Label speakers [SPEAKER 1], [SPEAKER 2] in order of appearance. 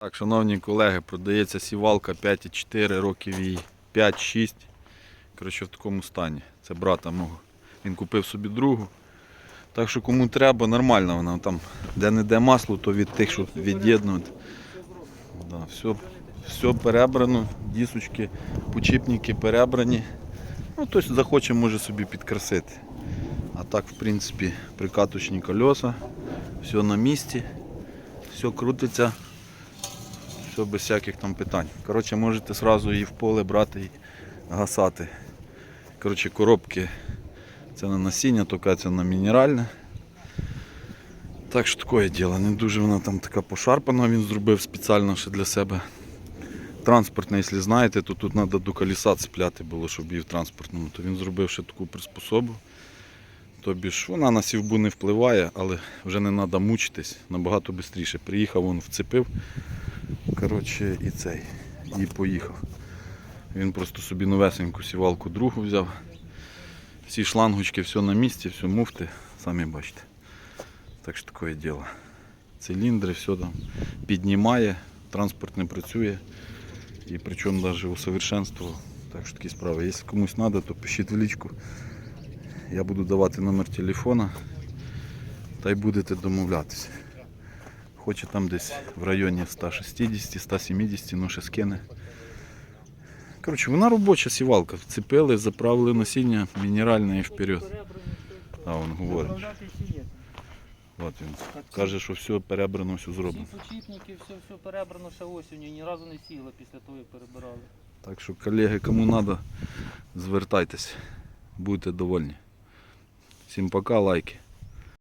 [SPEAKER 1] Так, шановні колеги, продається сівалка 5,4 років їй 5-6. Коротше, в такому стані. Це брата мого. Він купив собі другу. Так що кому треба, нормально вона там, де не де масло, то від тих, що від'єднувати. Да, все, все перебрано, дісочки, почіпники перебрані. Ну, хтось захоче, може собі підкрасити. А так, в принципі, прикаточні кольоса, все на місці, все крутиться, все без всяких там питань. Коротше, можете одразу її в поле брати і гасати. Коротше, коробки це на насіння, тільки це на мінеральне. Так що таке діло. Не дуже вона там така пошарпана, він зробив спеціально ще для себе. Транспортне, якщо знаєте, то тут треба до колеса цепляти було, щоб її в транспортному. То він зробив ще таку приспособу. Тобі ж вона на сівбу не впливає, але вже не треба мучитись, набагато швидше. Приїхав, він вцепив. Коротше, і цей. І поїхав. Він просто собі новесеньку сівалку другу взяв. Всі шлангочки, все на місці, все муфти, самі бачите. Так що таке діло. Циліндри, все там піднімає, транспорт не працює. І причому навіть усовершенствував. Так що такі справи. Якщо комусь треба, то пишіть в лічку. Я буду давати номер телефона та й будете домовлятися. Хоче там десь в районі 160-170, ну ще скине. Коротше, вона робоча сівалка. Вцепили, заправили насіння мінеральне і вперед. А він говорить. От він каже, що все перебрано, все зроблено.
[SPEAKER 2] Всі почіпники, все, все перебрано ще осінню, ні разу не сіла після того, як перебирали.
[SPEAKER 1] Так що, колеги, кому треба, звертайтесь. Будете довольні. Всім пока, лайки.